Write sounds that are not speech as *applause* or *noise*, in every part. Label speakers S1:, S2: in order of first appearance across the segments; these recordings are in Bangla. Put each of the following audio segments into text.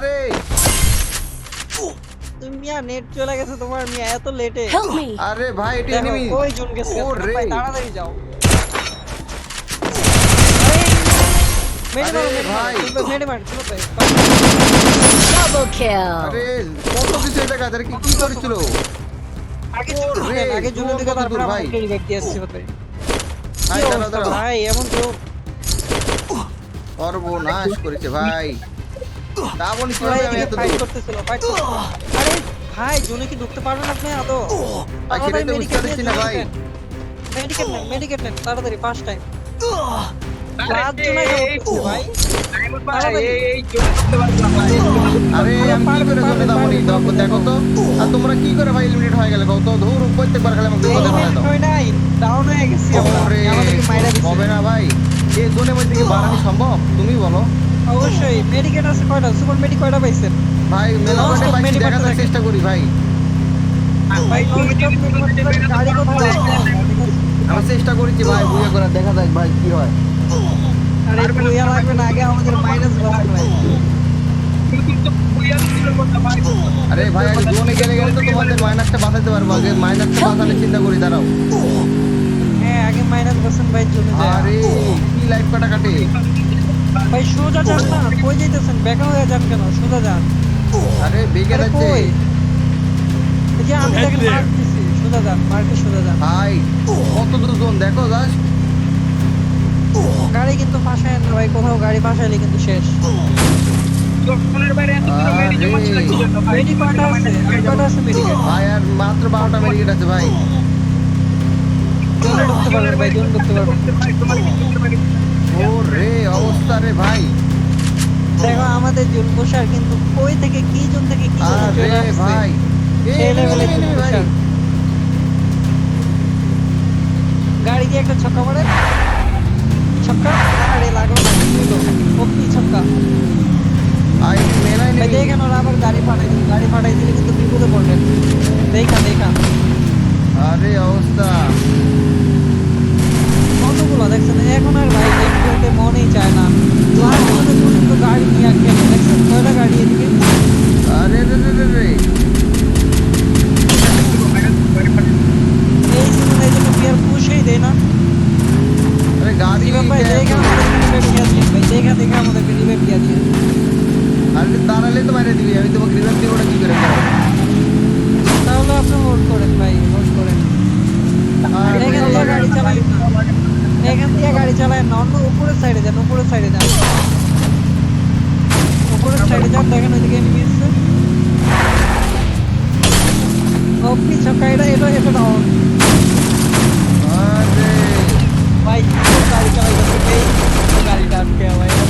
S1: আরে!
S2: তুমি মিয়া নেট চলে গেছে তোমার মিয়া এত লেটে
S1: আরে ভাই এটা এনিমি
S2: কই জন গেছে?
S1: ও রে।
S2: ভাই তাড়াতাড়ি যাও। মেডি মারো
S1: ভাই।
S2: মেডি মেডি মার চলো তো
S3: Double kill!
S1: আরে কত কিছু এটা কাজ? কি কি করেছিল?
S2: আগে
S1: রে,
S2: আগে জুনে দিকে
S1: কত
S2: তারপর
S1: ভাই?
S2: আসছে ভাই এমন
S1: সর্বনাশ করেছে ভাই। তা কীভাবে আমি এত দূর।
S2: করতেছিল ফাইট আরে ভাই জুনে কি ঢুকতে পারবেন আপনি? আদৌ
S1: ভাই, সেটাই তো বুঝতে পারছি না, ভাই।
S2: মেডিকেট নেন মেডিকেট নেন তাড়াতাড়ি ফার্স্ট টাইম লাস্ট জুনে ভাই। তাড়াতাড়ি।
S1: আরে আমি কি করে জন্য দাম নি দেখো দেখো তো। আর তোমরা কি করে ভাই এলিমিনেট হয়ে গেলে? কত ধুর প্রত্যেকবার খেলে আমাকে
S2: ডাউন হয়ে গেছি আমাদেরকে মাইরা দিছে।
S1: হবে না ভাই। এই জোনের মধ্যে কি বাড়ানো সম্ভব? তুমি বলো।
S2: অবশ্যই মেডিকেট আছে কয়টা? সুপার মেডি কয়টা পাইছেন?
S1: ভাই মেলা করে পাইছি দেখার চেষ্টা করি ভাই।
S2: ভাই medic করতে গাড়ি কোথায়
S1: চেষ্টা করেছি ভাই বুঝে করে দেখা যাক ভাই কি হয়।
S2: আরে বুয়া লাগবে না আগে আমাদের মাইনাস বাড়াতে ভাই।
S1: আরে ভাই আগে জোনে গেলে গেলে তো তোমাদের মাইনাসটা বাঁচাতে পারব আগে মাইনাসটা বাঁচানোর চিন্তা করি দাঁড়াও।
S2: হ্যাঁ আগে মাইনাস পার্সেন্ট ভাই জমে যায়।
S1: আরে কি লাইফ কাটা কাটে
S2: ভাই সোজা যান না কই যাইতেছেন? বেকা হয়ে যান কেন? সোজা যান।
S1: আরে বেগে যাচ্ছে।
S2: কই? এই যে আমি দেখেন মার্ক দিছি সোজা যান মার্কে সোজা যান।
S1: ভাই কত দূর জোন দেখো জাস্ট
S2: গাড়ি কিন্তু ফাঁসায় না ভাই কোথাও গাড়ি ফাঁসাইলে কিন্তু শেষ।
S1: ভাই আর মাত্র বারোটা মেডিকেট আছে ভাই।
S2: ঢুকতে পারবেন ভাই ঢুকতে পারবেন
S1: ও রে অবস্থা রে ভাই।
S2: দেখো আমাদের বসার কিন্তু কই থেকে কি জোন থেকে কি জোনে
S1: আরে
S2: চলে আসছে?
S1: ভাই এই
S2: লেভেলে গাড়ি দিয়ে একটা ছক্কা মারে। ছক্কা আরে হইল ওপি ছক্কা?
S1: আই মেলাই নেই।
S2: দেখেন ওরা আবার গাড়ি ফাটাই দিল গাড়ি ফাটাই দিলে কিন্তু বিপদে পড়বেন দেখা দেখা।
S1: আরে অবস্থা।
S2: কতগুলো দেখছেন? এখন আর
S1: দাঁড়ালে তো বাইরে দিবি আমি তোমাকে দিব ওটা কি করে?
S2: তাহলে আপনি হোল্ড করেন ভাই হোল্ড করেন
S1: আরে
S2: এখান দিয়ে গাড়ি চালান না এখান দিয়ে গাড়ি চালায় না অন্য উপরের সাইডে যান উপরের সাইডে যান উপরের সাইডে যান দেখেন ওইদিকে এনিমি আছে ওপি ছক্কা এটা এটা এটা ডাউন ভাই গাড়ি চালাই যাচ্ছে গাড়িটা আটকে ভাই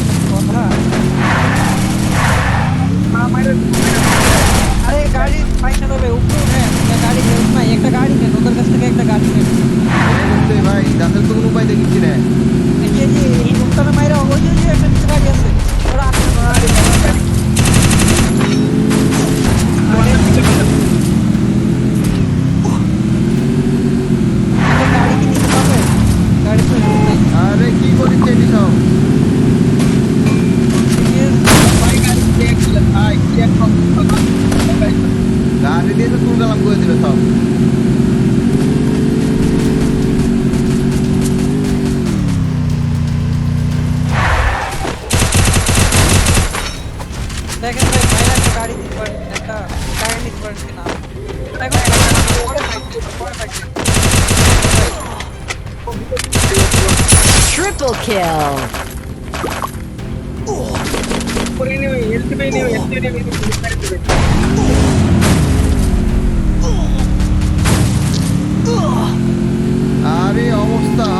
S1: তো কোনো উপায় দেখিচ্ছি না।
S2: এই লোকটার মাইরা যে একটা নিচে গাড়ি আছে ওরা গাড়ি
S1: দিয়ে তো তুল গালাম করে দিবে সব।
S2: দেখেন ভাই ভাইরা একটা গাড়ি দিতে পারেন একটা গাড়ি নিতে পারেন কিনা এখন পরে থাকবে পরে থাকবে
S3: Triple kill!
S1: আরে অবস্থা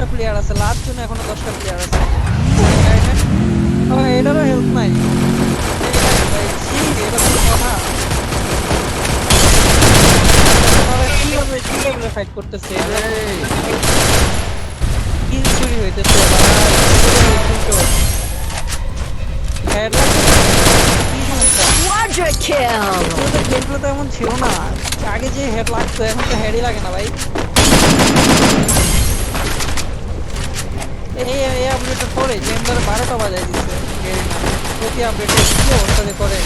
S2: দশটা প্লেয়ার আছে লাস্ট জন্য এখনও দশটা প্লেয়ার আছে। এটারও হেল্প নাই। কথা। কীভাবে ফাইট করতেছে? কি চুরি হইতেছে এমন ছিল না। আগে যে হেড লাগতো এখন তো হেডই লাগে না ভাই। গেম ধরে বারোটা বাজায় দিচ্ছে। প্রতি আপডেটে কি করে?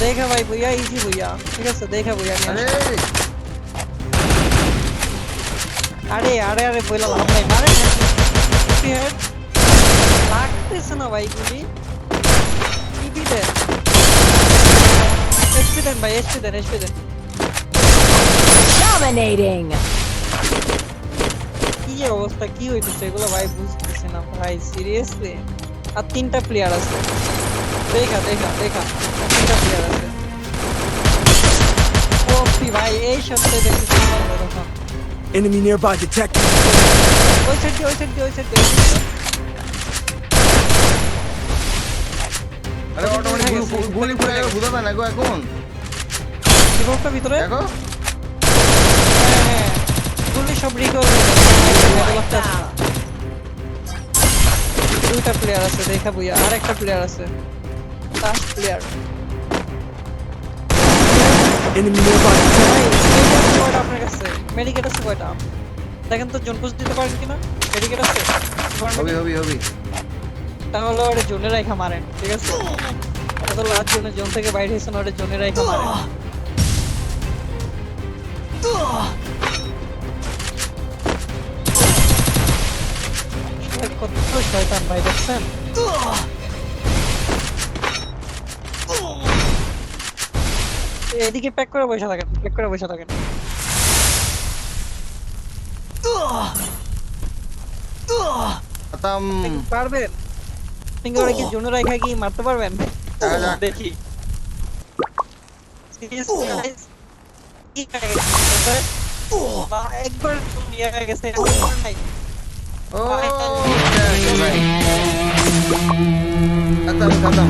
S2: দেখা ভাই ভুইয়া ইজি ভুইয়া। ঠিক আছে দেখা ভুইয়া নিয়ে
S1: আরে।
S2: আরে আরে বইলা লাভ নাই। মারে লাগতেছে না ভাই গুলি। কি দিতে এসপি দেন ভাই এসপি দেন এসপি দেন।
S3: Dominating.
S2: কি অবস্থা কি হইতেছে এগুলো ভাই বুঝতেছি না ভাই সিরিয়াসলি আর তিনটা প্লেয়ার আছে দেখা দেখা দেখা তিনটা প্লেয়ার আছে ওপি ভাই এই সপ্তাহে দেখতেছি
S4: Enemy nearby detected.
S2: ওই সাইড ওই সাইড ওই সাইড
S1: আরে অটোমেটিক গুলি বুঝা না গো এখন
S2: জীবনটা ভিতরে
S1: দেখো
S2: হ্যাঁ হ্যাঁ গুলি সব রিকভার দুইটা প্লেয়ার আছে দেখা বুইয়া আর একটা প্লেয়ার আছে। লাস্ট প্লেয়ার কয়টা আপনার কাছে? মেডিকেট আছে কয়টা? দেখেন তো জোন পুশ দিতে পারেন কিনা? মেডিকেট আছে?
S1: হবি হবি হবি
S2: তাহলে ওটা জোনে রাখা মারেন ঠিক আছে? তো লাস্ট জোনে জোন থেকে বাইরে এসে ওটা জোনে রাখা মারেন। কত শয়তান ভাই দেখছেন এদিকে প্যাক করে বসে থাকেন প্যাক করে বসে থাকেন।
S1: খতম
S2: পারবেন? আপনি কি জোনে রাখা কি মারতে পারবেন? *laughs*
S1: দেখি।
S2: একবার নিয়ে গেছে
S1: ও। খতম খতম